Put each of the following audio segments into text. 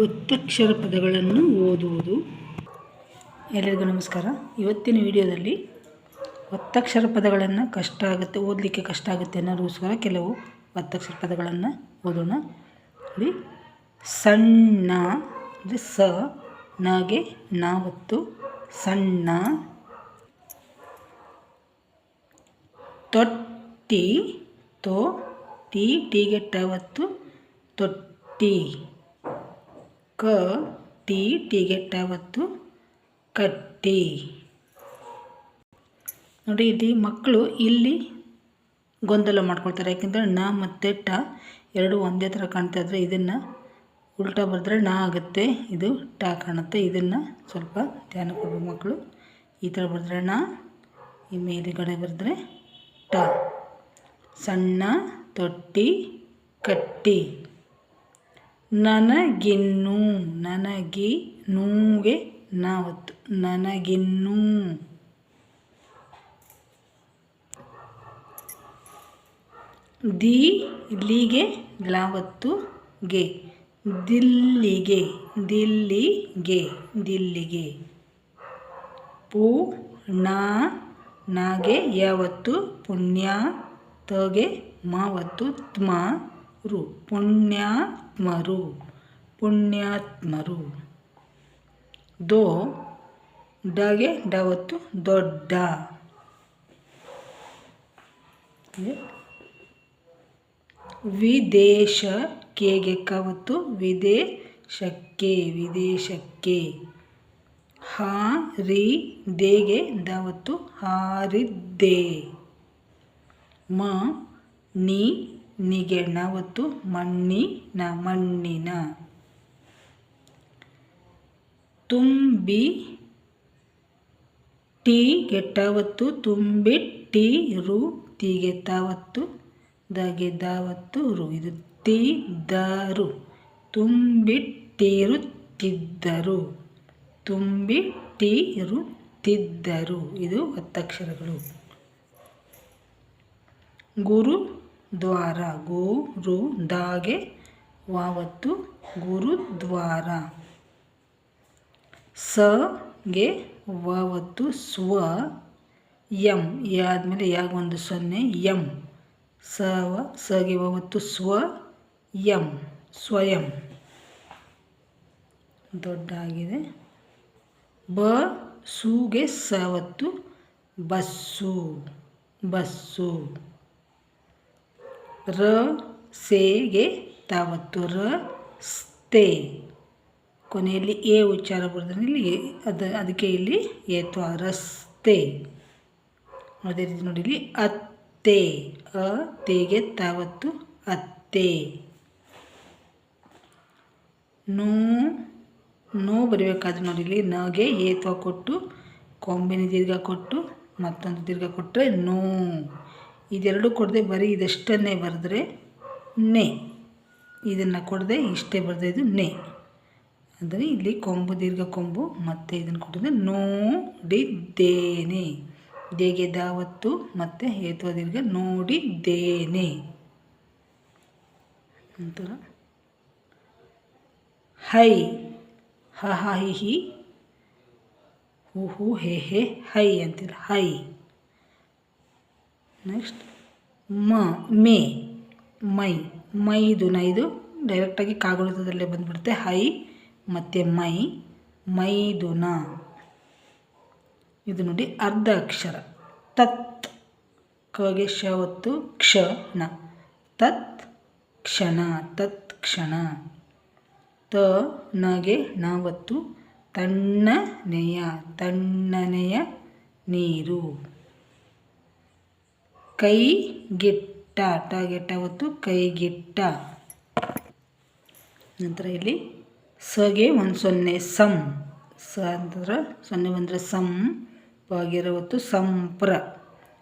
ಒತ್ತಕ್ಷರ ಪದಗಳನ್ನು ಓದುವುದು. ಎಲ್ಲರಿಗೂ ನಮಸ್ಕಾರ. ಇವತ್ತಿನ ವಿಡಿಯೋದಲ್ಲಿ ಒತ್ತಕ್ಷರ ಪದಗಳನ್ನು ಕಷ್ಟ ಆಗುತ್ತೆ, ಓದಲಿಕ್ಕೆ ಕಷ್ಟ ಆಗುತ್ತೆ ಅನ್ನೋದಕ್ಕೋಸ್ಕರ ಕೆಲವು ಒತ್ತಕ್ಷರ ಪದಗಳನ್ನು ಓದೋಣ. ಇಲ್ಲಿ ಸಣ್ಣ ಅಂದರೆ ಸ, ನಗೆ, ನಾವತ್ತು, ಸಣ್ಣ, ತೊಟ್ಟಿ, ತೋ, ಟಿ ಟೀಗೆ ಟವತ್ತು ತೊಟ್ಟಿ. ಕ, ಟಿ, ಟೀಗೆ ಟಾವತ್ತು ಕಟ್ಟಿ. ನೋಡಿ, ಇಲ್ಲಿ ಮಕ್ಕಳು ಇಲ್ಲಿ ಗೊಂದಲ ಮಾಡ್ಕೊಳ್ತಾರೆ. ಯಾಕೆಂದರೆ ನ ಮತ್ತು ಟ ಎರಡು ಒಂದೇ ಥರ ಕಾಣ್ತಾ ಇದ್ರೆ ಇದನ್ನು ಉಲ್ಟಾ ಬರೆದ್ರೆ ನ ಆಗುತ್ತೆ, ಇದು ಟ ಕಾಣುತ್ತೆ. ಇದನ್ನು ಸ್ವಲ್ಪ ಧ್ಯಾನ ಕೊಡಬೇಕು ಮಕ್ಕಳು. ಈ ಥರ ಬರೆದ್ರೆ ನ ಈ ಮೇಲುಗಡೆ ಬರೆದ್ರೆ ಟ. ಸಣ್ಣ ತೊಟ್ಟಿ ಕಟ್ಟಿ. ನನಗಿನ್ನೂ, ನನಗಿ ನೂಗೆ ನಾವತ್ತು, ನನಗಿನ್ನೂ. ದಿ ಇಲ್ಲಿಗೆ ಲಾವತ್ತು ಗೆ, ದಿಲ್ಲಿಗೆ ದಿಲ್ಲಿಗೆ ದಿಲ್ಲಿಗೆ. ಪು, ನಾ, ನಾಗೆ ಯಾವತ್ತು, ಪುಣ್ಯ, ತಗೆ, ಮಾವತ್ತು, ತ್ಮ. ರು ಪುಣ್ಯಾತ್ಮರು ಪುಣ್ಯಾತ್ಮರು. ದೋ, ಡಗೆ ಡವತ್ತು ದೊಡ್ಡ. ವಿದೇಶ ಕೇಗೆ ಕವತ್ತು, ವಿದೇಶಕ್ಕೆ ವಿದೇಶಕ್ಕೆ. ಹಾರಿ ದೇಗೆ ದಾವತ್ತು ಹಾರಿದ್ದೆ. ಮ, ನಿ ನಿಗೆ ಮಣ್ಣಿ ಮಣ್ಣಿನ ಮಣ್ಣಿನ. ತುಂಬಿ ಟಿ ತುಂಬಿ ಟೀ ರು ತೀಗೆ ತಾವತ್ತು ದಗೆ ದಾವತ್ತು ರು. ಇದು ತಿ ದರು ತುಂಬಿಟ್ಟಿರುತ್ತಿದ್ದರು ತುಂಬಿಟ್ಟಿರುತ್ತಿದ್ದರು ಇದು ಒತ್ತಕ್ಷರಗಳು. ಗುರು ದ್ವಾರ. ಗುರು ದಾಗೆ ವಾವತ್ತು. ಗುರುದ್ವಾರ ಗೆ ವಾವತ್ತು. ಸ್ವ ಎಂ ಯಾದಮೇಲೆ ಯಾಗ ಒಂದು ಸೊನ್ನೆ? ವ ಸವ ಸಗೆ ವಾವತ್ತು. ಸ್ವ ಎಂ ಸ್ವಯಂ. ದೊಡ್ಡಾಗಿದೆ. ಬ ಸೂಗೆ ಸವತ್ತು. ಬಸ್ಸು. ಬಸ್ಸು. ರ ಸೇಗೆ ತಾವತ್ತು ರ, ಸ್ತೆ. ಕೊನೆಯಲ್ಲಿ ಎ ಉಚ್ಚಾರ ಬರೆದ್ರೆ ಇಲ್ಲಿ ಅದು, ಅದಕ್ಕೆ ಇಲ್ಲಿ ಏತ್ವ ರಸ್ತೆ ಅದೇ ರೀತಿ ನೋಡಿ ಇಲ್ಲಿ ಅತ್ತೆ, ಅ ತೇಗೆ ತಾವತ್ತು ಅತ್ತೆ. ನೋ ನೋ ಬರಿಬೇಕಾದ್ರೆ ನೋಡಿ ಇಲ್ಲಿ ನಗೆ ಏತ್ವ ಕೊಟ್ಟು ಕೊಂಬಿನ ದೀರ್ಘ ಕೊಟ್ಟು, ಮತ್ತೊಂದು ದೀರ್ಘ ಕೊಟ್ಟರೆ ನೋ. ಇದೆರಡು ಕೊಡದೆ ಬರೀ ಇದಷ್ಟನ್ನೇ ಬರೆದ್ರೆ ನೆ. ಇದನ್ನು ಕೊಡದೆ ಇಷ್ಟೇ ಬರೆದೆ ಇದು ನೆ. ಅಂದರೆ ಇಲ್ಲಿ ಕೊಂಬು, ದೀರ್ಘ ಕೊಂಬು, ಮತ್ತು ಇದನ್ನು ಕೊಟ್ಟಿದ್ದೆ ನೋಡಿದ್ದೇನೆ ದೇಗೆ ದಾವತ್ತು, ಮತ್ತು ಏತುವ ದೀರ್ಘ ನೋಡಿದ್ದೇನೆ ನಂತರ ಹೈ. ಹ ಹ, ಹಿ ಹಿ. ಹೂ ಹೂ, ಹೇ ಹೇ, ಹೈ ಅಂತೀರ ಹೈ. ನೆಕ್ಸ್ಟ್ ಮ, ಮೇ, ಮೈ. ಮೈ ಮೈದು ನೈದು ಡೈರೆಕ್ಟಾಗಿ ಕಾಗುಣಿತದಲ್ಲೇ ಬಂದುಬಿಡುತ್ತೆ. ಹೈ ಮತ್ತು ಮೈ. ಮೈದುನ ಇದು ನೋಡಿ ಅರ್ಧ ಅಕ್ಷರ. ತತ್. ಕಗೆ ಶವತ್ತು ಕ್ಷಣ. ತತ್ ಕ್ಷಣ ತತ್ ಕ್ಷಣ. ತ ನಗೆ ನಾವತ್ತು ತಣ್ಣನೆಯ ತಣ್ಣನೆಯ ನೀರು. ಕೈಗಿಟ್ಟ ಕೈ ಕೈಗಿಟ್ಟ. ನಂತರ ಇಲ್ಲಿ ಸಗೆ ಒಂದು ಸೊನ್ನೆ ಸಂ. ಸ ಅಂತಂದ್ರೆ ಸೊನ್ನೆ ಬಂದರೆ ಸಂ ಹೊತ್ತು ಸಂಪ್ರ.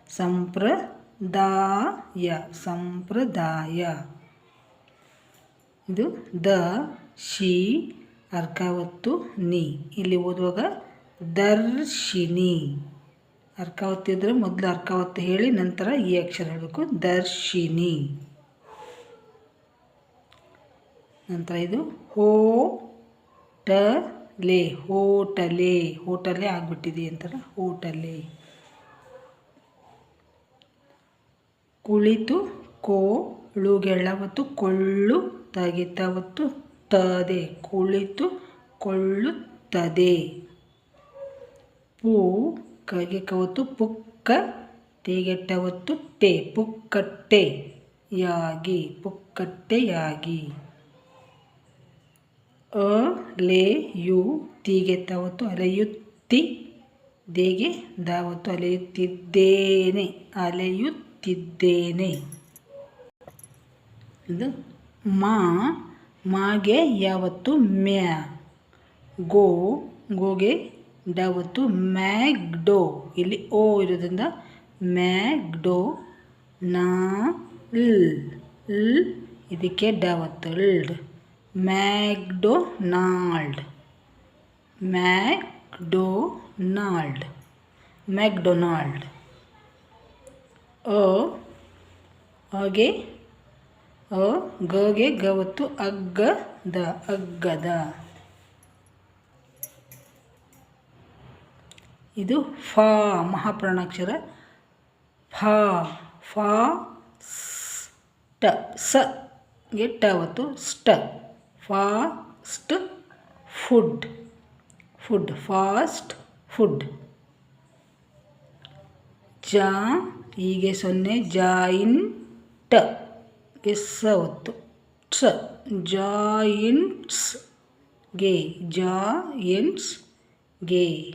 ಸಂಪ್ರದಾಯ ಸಂಪ್ರದಾಯ. ಇದು ದ, ಶಿ ಅರ್ಕಾವತ್ತು ನಿ. ಇಲ್ಲಿ ಓದುವಾಗ ದರ್ಶಿನಿ. ಅರ್ಕಾವತಿ ಇದ್ದರೆ ಮೊದಲು ಅರ್ಕಾವತಿ ಹೇಳಿ ನಂತರ ಈ ಅಕ್ಷರ ಹೇಳಬೇಕು. ದರ್ಶಿನಿ. ನಂತರ ಇದು ಹೋ ಟ ಲೇ ಹೋಟಲೆ ಹೋಟಲೆ ಆಗಿಬಿಟ್ಟಿದೆ ಅಂತಾರೆ, ಹೋಟಲೆ. ಕುಳಿತು ಕೋಳು ಮತ್ತು ಕೊಳ್ಳು ತಗಿತವತ್ತು ತದೆ, ಕುಳಿತು ಕೊಳ್ಳುತ್ತದೆ. ಪೂ ಕಗೆ ಕವತ್ತು ಪುಕ್ಕ ತೆಗೆಟ್ಟವತ್ತು ಟೇ, ಪುಕ್ಕಟ್ಟೆ ಯಾಗಿ ಪುಕ್ಕಟ್ಟೆಯಾಗಿ ಅ, ಲೇ, ಯು ತೀಗೆ ತಾವತ್ತು ಅಲೆಯುತ್ತಿ, ದೇಗೆ ದಾವತ್ತು ಅಲೆಯುತ್ತಿದ್ದೇನೆ ಅಲೆಯುತ್ತಿದ್ದೇನೆ. ಇದು ಮಾ, ಮಾಗೆ ಯಾವತ್ತು ಮ್ಯಾ, ಗೋ, ಗೋಗೆ ಡಾವತ್ತು ಮ್ಯಾಗ್ಡೋ. ಇಲ್ಲಿ ಓ ಇರೋದ್ರಿಂದ ಮ್ಯಾಗ್ಡೋ ನಾ ಲ್. ಲ್ ಇದಕ್ಕೆ ಡಾವತ್ತು ಲ್ಡ್. ಮ್ಯಾಕ್ಡೊನಾಲ್ಡ್ ಮ್ಯಾಕ್ಡೊನಾಲ್ಡ್ ಮ್ಯಾಕ್ಡೊನಾಲ್ಡ್ ಅ ಹಾಗೆ ಅ, ಗಗೆ, ಗವತ್ತು, ಅಗ್ಗದ ಅಗ್ಗದ. ಇದು ಫಾ, ಮಹಾಪ್ರಾಣಾಕ್ಷರ. ಫಾ ಫಾ ಟ ಸ, ಗೆ ಟವತ್ತು ಸ್ಟ fast food food fast food. ಜ, ಹೀಗೆ ಸೊನ್ನೆ ಜಾಯಿನ್ ಟ ಸ ಒತ್ತು. ಸ ಜಾಯಿನ್ಸ್ಗೆ ಜಾಯಿನ್ಸ್ಗೆ.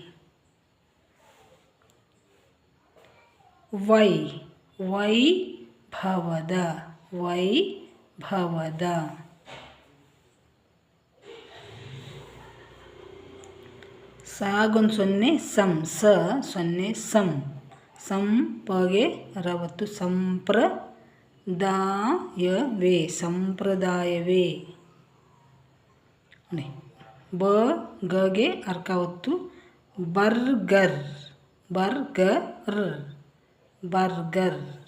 ವೈ ವೈ ಭವದ ವೈ ಭವದ ಸಾಗೊಂದು ಸೊನ್ನೆ ಸಂ, ಸ ಸೊನ್ನೆ ಸಂ. ಸಂಪಗೆ ರವತ್ತು ಸಂಪ್ರದಾಯವೇ. ಸಂಪ್ರದಾಯವೇ ಬ ಗಗೆ ಅರ್ಕಾವತ್ತು burger burger. Burger.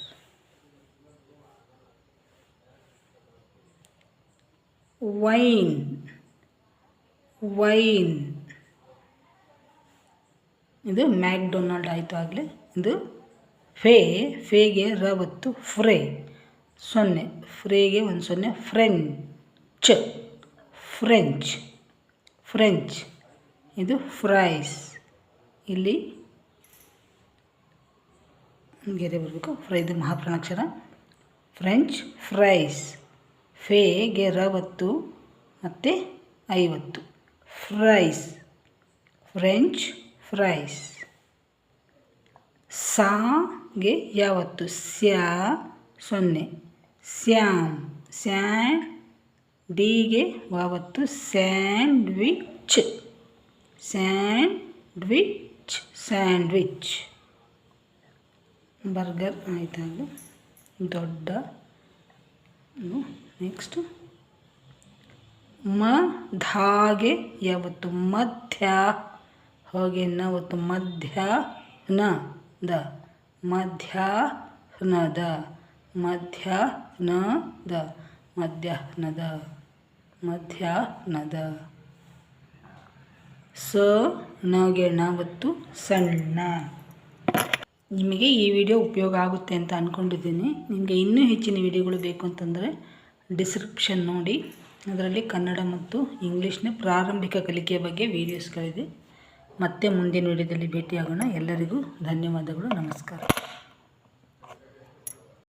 Wine. Wine. ಇದು ಮ್ಯಾಕ್ಡೊನಾಲ್ಡ್ ಆಯಿತು ಆಗಲೇ. ಇದು ಫೇ, ಫೇಗೆ ರವತ್ತು, ಫ್ರೇ. ಸೊನ್ನೆ. ಫ್ರೇಗೆ ಒಂದು ಸೊನ್ನೆ. ಫ್ರೆಂಚ್. ಫ್ರೆಂಚ್. ಫ್ರೆಂಚ್. ಇದು ಫ್ರೈಸ್. ಇಲ್ಲಿ ಗೆರೆ ಬರಬೇಕು. ಫ್ರೈ ಇದು ಮಹಾಪ್ರಾಣಾಕ್ಷರ ಫ್ರೆಂಚ್ ಫ್ರೈಸ್ ಫೇಗೆ ರವತ್ತು, ಮತ್ತು ಐವತ್ತು. ಫ್ರೈಸ್ ಫ್ರೆಂಚ್ ಫ್ರೈಸ್ ಸಾಗೆ ಯಾವತ್ತು? ಸ್ಯಾ, ಸೊನ್ನೆ. ಸ್ಯಾಮ್. ಸ್ಯಾಂಡ್, ಡಿಗೆ ಯಾವತ್ತು? ಸ್ಯಾಂಡ್ವಿಚ್. Sandwich sandwich. ಬರ್ಗರ್ ಆಯಿತಾಗ ದೊಡ್ಡ. ನೆಕ್ಸ್ಟು ಮ, ಧಾಗೆ, ಯಾವತ್ತು ಮಧ್ಯ. ಹಾಗೆ ಮಧ್ಯ ನ ದ. ಮಧ್ಯಾಹ್ನದ. ಮಧ್ಯಾಹ್ನದ. ಮಧ್ಯಾಹ್ನದ. ಮಧ್ಯಾಹ್ನದ. ಸ, ನಗೆ ನಾವತ್ತು ಸಣ್ಣ. ನಿಮಗೆ ಈ ವಿಡಿಯೋ ಉಪಯೋಗ ಆಗುತ್ತೆ ಅಂತ ಅಂದ್ಕೊಂಡಿದ್ದೀನಿ ನಿಮಗೆ ಇನ್ನೂ ಹೆಚ್ಚಿನ ವಿಡಿಯೋಗಳು ಬೇಕು ಅಂತಂದರೆ ಡಿಸ್ಕ್ರಿಪ್ಷನ್ ನೋಡಿ. ಅದರಲ್ಲಿ ಕನ್ನಡ ಮತ್ತು ಇಂಗ್ಲೀಷ್ನ ಪ್ರಾರಂಭಿಕ ಕಲಿಕೆಯ ಬಗ್ಗೆ ವೀಡಿಯೋಸ್ಗಳಿದೆ ಮತ್ತೆ ಮುಂದಿನ ವಿಡಿಯೋದಲ್ಲಿ ಭೇಟಿಯಾಗೋಣ. ಎಲ್ಲರಿಗೂ ಧನ್ಯವಾದಗಳು. ನಮಸ್ಕಾರ.